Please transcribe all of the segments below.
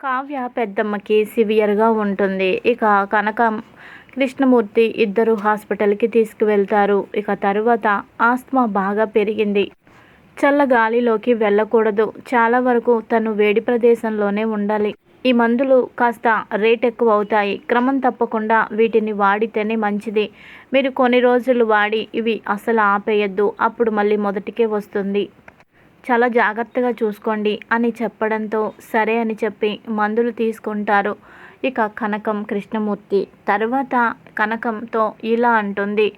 కావ్య పెద్దమ్మకి సివియర్గా ఉంటుంది. ఇక కనకం కృష్ణమూర్తి ఇద్దరు హాస్పిటల్కి తీసుకువెళ్తారు. ఇక తరువాత ఆస్మా బాగా పెరిగింది. చల్ల గాలిలోకి వెళ్ళకూడదు. చాలా వరకు తను వేడి ప్రదేశంలోనే ఉండాలి. ఈ మందులు కాస్త రేట్ ఎక్కువ అవుతాయి. క్రమం తప్పకుండా వీటిని వాడితేనే మంచిది. మీరు కొన్ని రోజులు వాడి ఇవి అసలు ఆపేయద్దు. అప్పుడు మళ్ళీ మొదటికే వస్తుంది. చాలా జాగ్రత్తగా చూసుకోండి అని చెప్పడంతో సరే అని చెప్పి మందులు తీసుకుంటారు. ఇక కనకం కృష్ణమూర్తి తర్వాత కనకంతో ఇలా అంటుంది.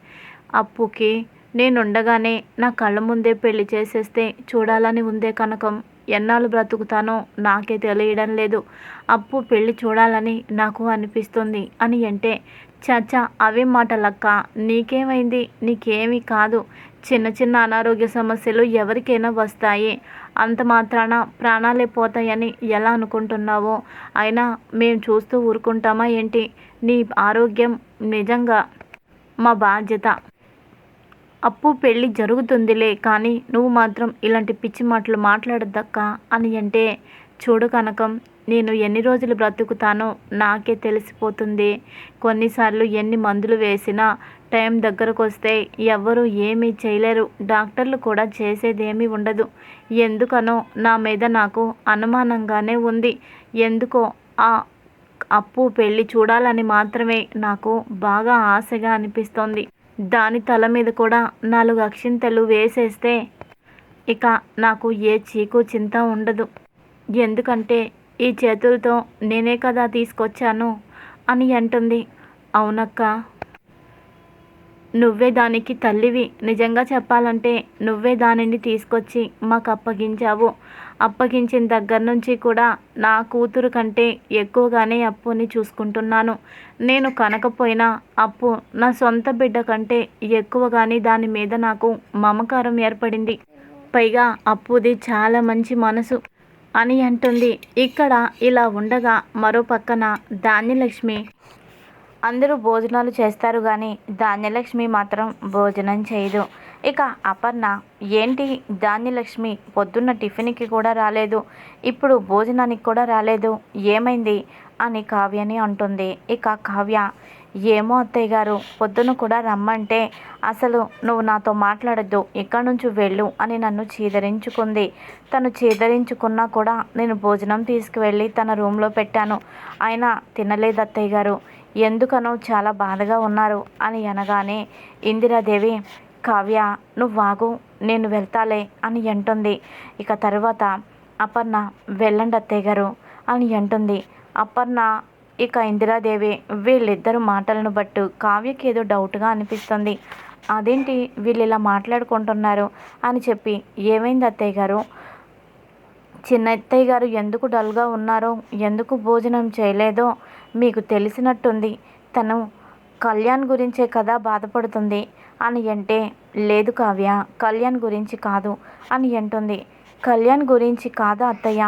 అప్పుకి నేనుండగానే నా కళ్ళ ముందే పెళ్ళి చేసేస్తే చూడాలని ఉందే కనకం. ఎన్నాళ్ళు బ్రతుకుతానో నాకే తెలియడం లేదు. అప్పు పెళ్ళి చూడాలని నాకు అనిపిస్తుంది అని అంటే చచ్చా అవే మాటలక్క. నీకేమైంది? నీకేమీ కాదు. చిన్న చిన్న అనారోగ్య సమస్యలు ఎవరికైనా వస్తాయి. అంత మాత్రాన ప్రాణాలే పోతాయని ఎలా అనుకుంటున్నావో? అయినా మేము చూస్తూ ఊరుకుంటామా ఏంటి? నీ ఆరోగ్యం నిజంగా మా బాధ్యత. అప్పు పెళ్ళి జరుగుతుందిలే కానీ నువ్వు మాత్రం ఇలాంటి పిచ్చి మాటలు మాట్లాడద్దక్క అని అంటే చూడు కనకం నేను ఎన్ని రోజులు బ్రతుకుతానో నాకే తెలిసిపోతుంది. కొన్నిసార్లు ఎన్ని మందులు వేసినా టైం దగ్గరకు వస్తే ఎవ్వరూ ఏమీ చేయలేరు. డాక్టర్లు కూడా చేసేదేమీ ఉండదు. ఎందుకనో నా మీద నాకు అనుమానంగానే ఉంది. ఎందుకో ఆ అప్పు పెళ్ళి చూడాలని మాత్రమే నాకు బాగా ఆశగా అనిపిస్తోంది. దాని తల మీద కూడా నాలుగు అక్షింతలు వేసేస్తే ఇక నాకు ఏ చీకు చింత ఉండదు. ఎందుకంటే ఈ చేతులతో నేనే కదా తీసుకొచ్చాను అని అంటుంది. అవునక్క. నువ్వే దానికి తల్లివి. నిజంగా చెప్పాలంటే నువ్వే దానిని తీసుకొచ్చి మాకు అప్పగించావు. అప్పగించిన దగ్గర నుంచి కూడా నా కూతురు కంటే ఎక్కువగానే అప్పుని చూసుకుంటున్నాను. నేను కనకపోయినా అప్పు నా సొంత బిడ్డ కంటే ఎక్కువగానే దాని మీద నాకు మమకారం ఏర్పడింది. పైగా అప్పుది చాలా మంచి మనసు. అని అంటుంది. ఇక్కడ ఇలా ఉండగా మరో పక్కన ధాన్యలక్ష్మి. అందరూ భోజనాలు చేస్తారు కానీ ధాన్యలక్ష్మి మాత్రం భోజనం చేయదు. ఇక అపర్ణ ఏంటి? ధాన్యలక్ష్మి పొద్దున్న టిఫిన్కి కూడా రాలేదు. ఇప్పుడు భోజనానికి కూడా రాలేదు. ఏమైంది? అని కావ్యని అంటుంది. ఇక కావ్య ఏమో అత్తయ్య గారు పొద్దున కూడా రమ్మంటే అసలు నువ్వు నాతో మాట్లాడద్దు ఇక్కడి నుంచి వెళ్ళు అని నన్ను చీదరించుకుంది. తను చీదరించుకున్నా కూడా నేను భోజనం తీసుకువెళ్ళి తన రూమ్లో పెట్టాను. అయినా తినలేదు అత్తయ్య గారు. ఎందుకనో చాలా బాధగా ఉన్నారు అని అనగానే ఇందిరాదేవి కావ్య నువ్వు వాగు నేను వెళ్తాలే అని అంటుంది. ఇక తర్వాత అపర్ణ వెళ్ళండి అత్తయ్య గారు అని అంటుంది. అపర్ణ ఇక ఇందిరాదేవి వీళ్ళిద్దరు మాటలను బట్టు కావ్యకి ఏదో డౌట్గా అనిపిస్తుంది. అదేంటి? వీళ్ళు ఇలా మాట్లాడుకుంటున్నారు అని చెప్పి ఏమైంది అత్తయ్య గారు? చిన్న అత్తయ్య గారు ఎందుకు డల్గా ఉన్నారో ఎందుకు భోజనం చేయలేదో మీకు తెలిసినట్టుంది. తను కళ్యాణ్ గురించే కదా బాధపడుతుంది అని అంటే లేదు కావ్య కళ్యాణ్ గురించి కాదు అని అంటుంది. కళ్యాణ్ గురించి కాదా అత్తయ్య?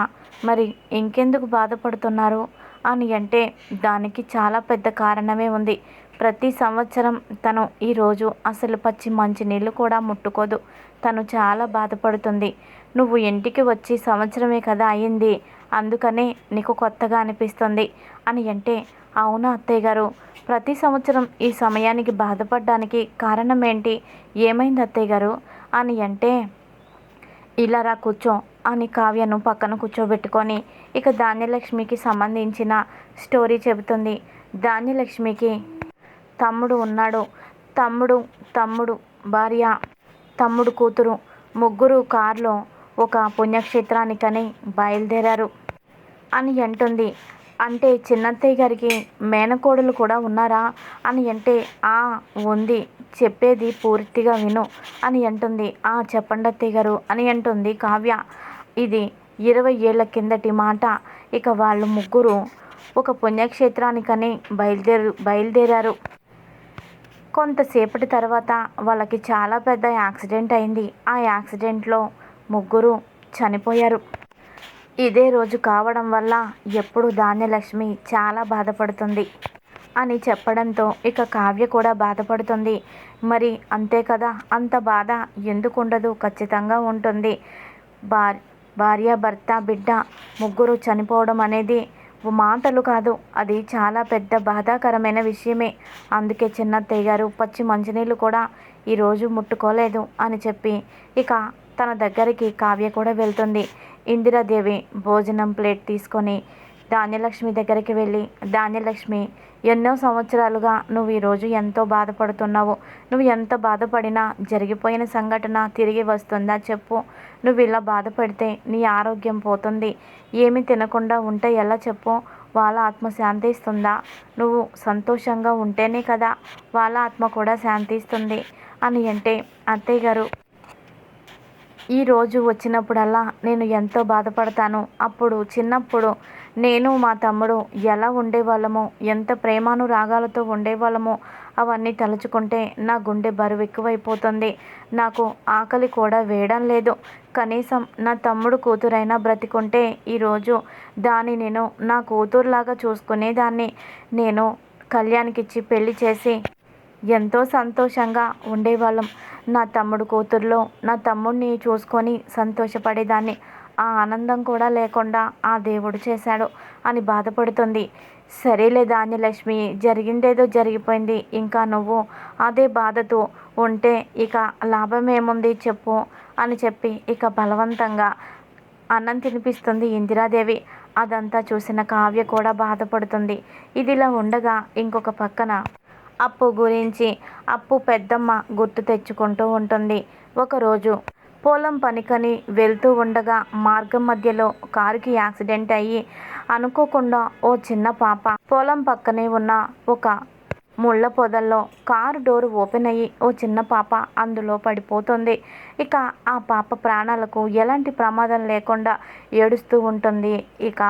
మరి ఇంకెందుకు బాధపడుతున్నారు? అని అంటే దానికి చాలా పెద్ద కారణమే ఉంది. ప్రతి సంవత్సరం తను ఈరోజు అసలు పచ్చి మంచి నీళ్ళు కూడా ముట్టుకోదు. తను చాలా బాధపడుతుంది. నువ్వు ఇంటికి వచ్చి సంవత్సరమే కదా అయింది. అందుకనే నీకు కొత్తగా అనిపిస్తుంది అని అంటే అవునా అత్తయ్య గారు. ప్రతి సంవత్సరం ఈ సమయానికి బాధపడడానికి కారణం ఏంటి? ఏమైంది అత్తయ్య గారు? అని అంటే ఇలా రా కూర్చో అని కావ్యను పక్కన కూర్చోబెట్టుకొని ఇక ధాన్యలక్ష్మికి సంబంధించిన స్టోరీ చెబుతుంది. ధాన్యలక్ష్మికి తమ్ముడు ఉన్నాడు. తమ్ముడు తమ్ముడు భార్య తమ్ముడు కూతురు ముగ్గురు కారులో ఒక పుణ్యక్షేత్రానికని బయలుదేరారు అని అంటుంది. అంటే చిన్నత్తయ్య గారికి మేనకోడలు కూడా ఉన్నారా? అని అంటే ఆ ఉంది. చెప్పేది పూర్తిగా విను అని అంటుంది. ఆ చెప్పండి అత్తయ్య గారు అని అంటుంది కావ్య. ఇది ఇరవై ఏళ్ళ కిందటి మాట. ఇక వాళ్ళు ముగ్గురు ఒక పుణ్యక్షేత్రానికని బయలుదేరు బయలుదేరారు. కొంతసేపటి తర్వాత వాళ్ళకి చాలా పెద్ద యాక్సిడెంట్ అయింది. ఆ యాక్సిడెంట్లో ముగ్గురు చనిపోయారు. ఇదే రోజు కావడం వల్ల ఎప్పుడు ధాన్యలక్ష్మి చాలా బాధపడుతుంది అని చెప్పడంతో ఇక కావ్య కూడా బాధపడుతుంది. మరి అంతే కదా అంత బాధ ఎందుకు ఉండదు ఖచ్చితంగా ఉంటుంది. భార్ భార్య భర్త బిడ్డ ముగ్గురు చనిపోవడం అనేది మాటలు కాదు. అది చాలా పెద్ద బాధాకరమైన విషయమే. అందుకే చిన్నత్తయ్య గారు పచ్చి మంచినీళ్ళు కూడా ఈరోజు ముట్టుకోలేదు అని చెప్పి ఇక తన దగ్గరికి కావ్య కూడా వెళ్తుంది. ఇందిరాదేవి భోజనం ప్లేట్ తీసుకొని ధాన్యలక్ష్మి దగ్గరికి వెళ్ళి ధాన్యలక్ష్మి ఎన్నో సంవత్సరాలుగా నువ్వు ఈరోజు ఎంతో బాధపడుతున్నావు. నువ్వు ఎంత బాధపడినా జరిగిపోయిన సంఘటన తిరిగి వస్తుందా చెప్పు. నువ్వు ఇలా బాధపడితే నీ ఆరోగ్యం పోతుంది. ఏమి తినకుండా ఉంటే ఎలా చెప్పు. వాళ్ళ ఆత్మ శాంతిస్తుందా నువ్వు సంతోషంగా ఉంటేనే కదా వాళ్ళ ఆత్మ కూడా శాంతిస్తుంది అని అంటే అత్తయ్య గారు ఈ రోజు వచ్చినప్పుడల్లా నేను ఎంతో బాధపడతాను. అప్పుడు చిన్నప్పుడు నేను మా తమ్ముడు ఎలా ఉండేవాళ్ళమో ఎంత ప్రేమానురాగాలతో ఉండేవాళ్ళమో అవన్నీ తలుచుకుంటే నా గుండె బరువు ఎక్కువైపోతుంది నాకు ఆకలి కూడా వేయడం లేదు. కనీసం నా తమ్ముడు కూతురైనా బ్రతికుంటే ఈరోజు దాన్ని నేను నా కూతురులాగా చూసుకునేదాన్ని. నేను కళ్యాణ్కిచ్చి పెళ్ళి చేసి ఎంతో సంతోషంగా ఉండేవాళ్ళం. నా తమ్ముడు కూతుర్లో నా తమ్ముడిని చూసుకొని సంతోషపడేదాన్ని. ఆ ఆనందం కూడా లేకుండా ఆ దేవుడు చేశాడు అని బాధపడుతుంది. సరేలే ధాన్యలక్ష్మి జరిగిందేదో జరిగిపోయింది. ఇంకా నువ్వు అదే బాధతో ఉంటే ఇక లాభం ఏముంది చెప్పు అని చెప్పి ఇక బలవంతంగా అన్నం తినిపిస్తుంది ఇందిరాదేవి. అదంతా చూసిన కావ్య కూడా బాధపడుతుంది. ఇదిలా ఉండగా ఇంకొక పక్కన అప్పు గురించి అప్పు పెద్దమ్మ గుర్తు తెచ్చుకుంటూ ఉంటుంది. ఒకరోజు పొలం పనికని వెళ్తూ ఉండగా మార్గం మధ్యలో కారుకి యాక్సిడెంట్ అయ్యి అనుకోకుండా ఓ చిన్న పాప పొలం పక్కనే ఉన్న ఒక ముళ్ళ పొదల్లో కారు డోర్ ఓపెన్ అయ్యి ఓ చిన్న పాప అందులో పడిపోతుంది. ఇక ఆ పాప ప్రాణాలకు ఎలాంటి ప్రమాదం లేకుండా ఏడుస్తూ ఉంటుంది. ఇక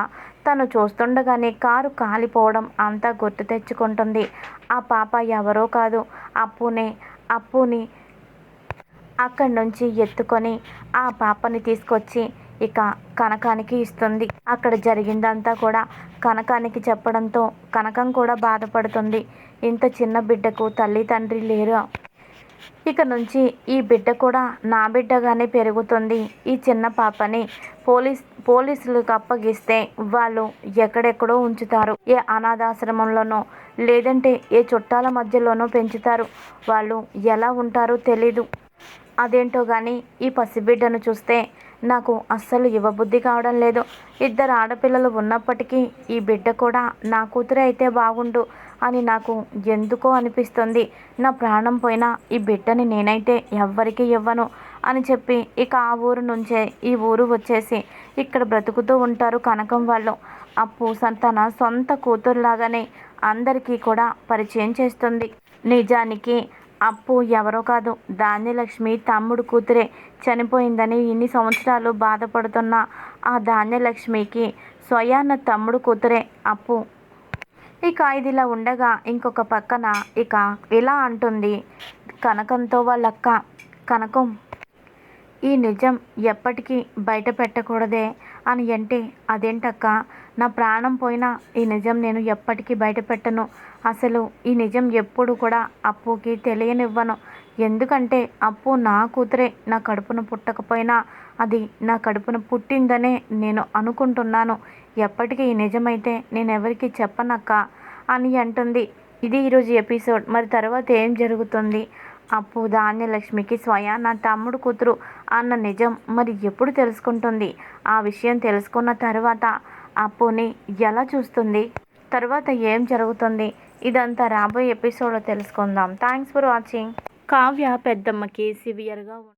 తను చూస్తుండగానే కారు కాలిపోవడం అంతా గుర్తు తెచ్చుకుంటుంది. ఆ పాప ఎవరో కాదు. అప్పునే అప్పుని అక్కడి నుంచి ఎత్తుకొని ఆ పాపని తీసుకొచ్చి ఇక కనకానికి ఇస్తుంది. అక్కడ జరిగిందంతా కూడా కనకానికి చెప్పడంతో కనకం కూడా బాధపడుతుంది. ఇంత చిన్న బిడ్డకు తల్లి తండ్రి లేరు. ఇక నుంచి ఈ బిడ్డ కూడా నా బిడ్డగానే పెరుగుతుంది. ఈ చిన్న పాపని పోలీస్ పోలీసులకు అప్పగిస్తే వాళ్ళు ఎక్కడెక్కడో ఉంచుతారు. ఏ అనాథాశ్రమంలోనో లేదంటే ఏ చుట్టాల మధ్యలోనో పెంచుతారు. వాళ్ళు ఎలా ఉంటారో తెలీదు. అదేంటో కానీ ఈ పసిబిడ్డను చూస్తే నాకు అస్సలు ఇవ్వబుద్ధి కావడం లేదు. ఇద్దరు ఆడపిల్లలు ఉన్నప్పటికీ ఈ బిడ్డ కూడా నా కూతురే అయితే బాగుండు అని నాకు ఎందుకో అనిపిస్తుంది. నా ప్రాణం పోయినా ఈ బిడ్డని నేనైతే ఎవ్వరికీ ఇవ్వను అని చెప్పి ఇక ఆ ఊరు నుంచే ఈ ఊరు వచ్చేసి ఇక్కడ బ్రతుకుతూ ఉంటారు కనకం వాళ్ళు. అప్పు తన సొంత కూతురులాగానే అందరికీ కూడా పరిచయం చేస్తుంది. నిజానికి అప్పు ఎవరో కాదు. ధాన్యలక్ష్మి తమ్ముడు కూతురే. చనిపోయిందని ఇన్ని సంవత్సరాలు బాధపడుతున్న ఆ ధాన్యలక్ష్మికి స్వయాన్న తమ్ముడు కూతురే. అప్పు. ఇక ఇదిలా ఉండగా ఇంకొక పక్కన ఇక ఇలా అంటుంది కనకంతో వాళ్ళక్క. కనకం ఈ నిజం ఎప్పటికీ బయట పెట్టకూడదే అని అంటే అదేంటక్క? నా ప్రాణం పోయినా ఈ నిజం నేను ఎప్పటికీ బయటపెట్టను. అసలు ఈ నిజం ఎప్పుడు కూడా అప్పుకి తెలియనివ్వను. ఎందుకంటే అప్పు నా కూతురే నా కడుపున పుట్టకపోయినా అది నా కడుపున పుట్టిందనే నేను అనుకుంటున్నాను. ఎప్పటికీ ఈ నిజమైతే నేను ఎవరికి చెప్పనక్క? అని అంటుంది. ఇది ఈరోజు ఎపిసోడ్. మరి తర్వాత ఏం జరుగుతుంది? అప్పు ధాన్యలక్ష్మికి స్వయా నా తమ్ముడు కూతురు అన్న నిజం మరి ఎప్పుడు తెలుసుకుంటుంది? ఆ విషయం తెలుసుకున్న తర్వాత అప్పుని ఎలా చూస్తుంది? తర్వాత ఏం జరుగుతుంది? ఇదంతా రాబోయే ఎపిసోడ్లో తెలుసుకుందాం. Thanks for watching. కావ్య పెద్దమ్మకి సివియర్గా